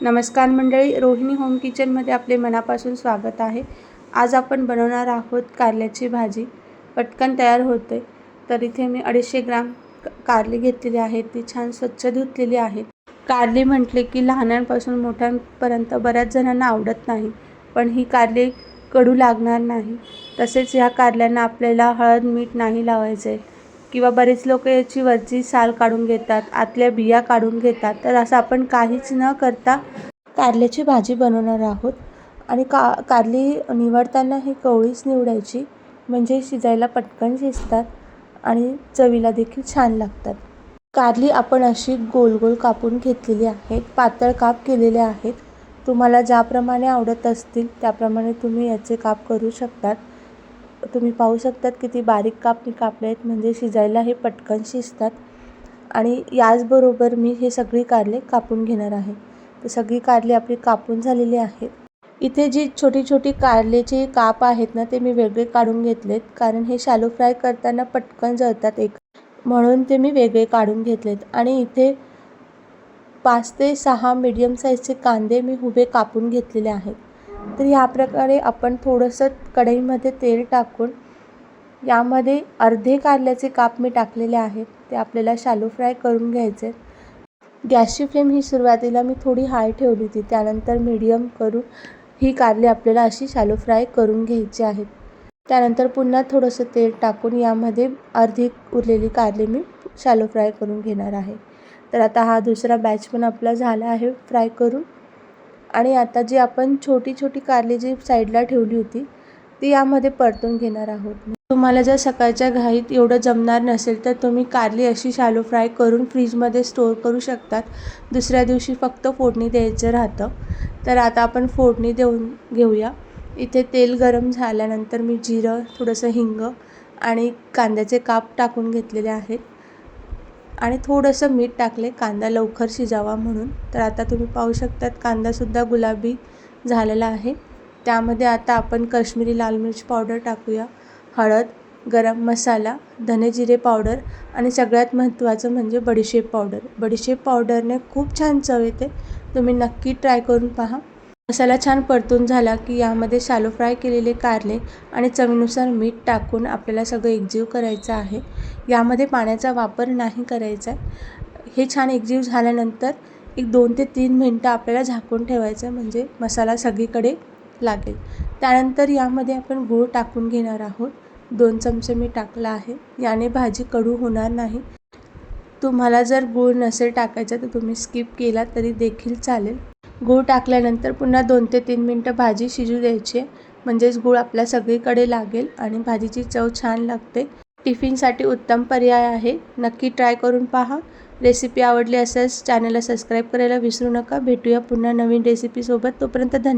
नमस्कार मंडळी रोहिणी होम किचनमध्ये आपले मनापासून स्वागत आहे. आज आपण बनवणार आहोत कारल्याची भाजी. पटकन तयार होते. तर इथे मी अडीचशे ग्राम कारले कारली घेतलेली आहे. ती छान स्वच्छ धुतलेली आहे. कारली म्हटले की लहानांपासून मोठ्यांपर्यंत बऱ्याच जणांना आवडत नाही पण ही कारली कडू लागणार नाही. तसेच ह्या कारल्यांना आपल्याला हळद मीठ नाही लावायचे. किंवा बरेच लोक याची वरची साल काढून घेतात आतल्या बिया काढून घेतात. तर असं आपण काहीच न करता कारल्याची भाजी बनवणार आहोत. आणि का कारली निवडताना ही कवळीच निवडायची. म्हणजे शिजायला पटकन शिजतात आणि चवीला देखील छान लागतात. कारली आपण अशी गोल गोल कापून घेतलेली आहेत पातळ काप केलेले आहेत. तुम्हाला ज्याप्रमाणे आवडत असतील त्याप्रमाणे तुम्ही याचे काप करू शकतात. तुम्ही पाहू शकतात किती बारीक काप मी कापले आहेत म्हणजे शिजायला हे पटकन शिजतात. आणि याचबरोबर मी हे सगळी कारले कापून घेणार आहे. तर सगळी कारले आपली कापून झालेली आहेत. इथे जी छोटी छोटी कारलेची काप आहेत ना ते मी वेगळे काढून घेतलेत. कारण हे शालो फ्राय करताना पटकन जळतात एक. म्हणून ते मी वेगळे काढून घेतलेत. आणि इथे पाच ते सहा मीडियम साईजचे कांदे मी उभे कापून घेतलेले आहेत. तर ह्या प्रकारे आपण थोडंसं कढईमध्ये तेल टाकून यामध्ये अर्धे कारल्याचे काप मी टाकलेले आहेत ते आपल्याला शालो फ्राय करून घ्यायचे. गॅसची फ्लेम ही सुरुवातीला मी थोडी हाय ठेवली होती त्यानंतर मीडियम करून ही कारली आपल्याला अशी शालो फ्राय करून घ्यायची आहेत त्यानंतर पुन्हा थोडंसं तेल टाकून यामध्ये अर्धी उरलेली कारली मी शालो फ्राय करून घेणार आहे. तर आता हा दुसरा बॅच पण आपला झाला आहे फ्राय करून. आणि आता जी आपण छोटी छोटी कारली जी साईडला ठेवली होती ती यामध्ये परतून घेणार आहोत. तुम्हाला जर सकाळच्या घाईत एवढं जमणार नसेल तर तुम्ही कारली अशी शालो फ्राय करून फ्रीजमध्ये स्टोअर करू शकतात. दुसऱ्या दिवशी फक्त फोडणी द्यायचं राहतं. तर आता आपण फोडणी देऊन घेऊया. इथे तेल गरम झाल्यानंतर मी जिरं थोडंसं हिंग आणि कांद्याचे काप टाकून घेतलेले आहेत. आणि थोडंसं मीठ टाकले कांदा लवकर शिजावा म्हणून. तर आता तुम्ही पाहू शकतात कांदासुद्धा गुलाबी झालेला आहे. त्यामध्ये आता आपण काश्मीरी लाल मिरची पावडर टाकूया हळद गरम मसाला धने जिरे पावडर आणि सगळ्यात महत्त्वाचं म्हणजे बडीशेप पावडर. बडीशेप पावडरने खूप छान चव येते. तुम्ही नक्की ट्राय करून पहा. मसाला छान परतून झाला की यामध्ये शालो फ्राय केलेले कारले आणि चवीनुसार मीठ टाकून आपल्याला सगळं एकजीव करायचं आहे. यामध्ये पाण्याचा वापर नाही करायचा. आहे हे छान एकजीव झाल्यानंतर एक दोन ते तीन मिनटं आपल्याला झाकून ठेवायचं आहे म्हणजे मसाला सगळीकडे लागेल. त्यानंतर यामध्ये आपण गूळ टाकून घेणार आहोत. दोन चमचे मी टाकला आहे. याने भाजी कडू होणार नाही. तुम्हाला जर गूळ नसेल टाकायचा तर तुम्ही स्किप केला तरी देखील चालेल. गूळ टाकल्यानंतर पुन्हा दोन ते तीन मिनटं भाजी शिजू द्यायची. म्हणजेच गूळ आपल्या सगळीकडे लागेल आणि भाजीची चव छान लागते. टिफिनसाठी उत्तम पर्याय आहे. नक्की ट्राय करून पहा. रेसिपी आवडली असेल चॅनलला सबस्क्राईब करायला विसरू नका. भेटूया पुन्हा नवीन रेसिपीसोबत तोपर्यंत धन्यवाद.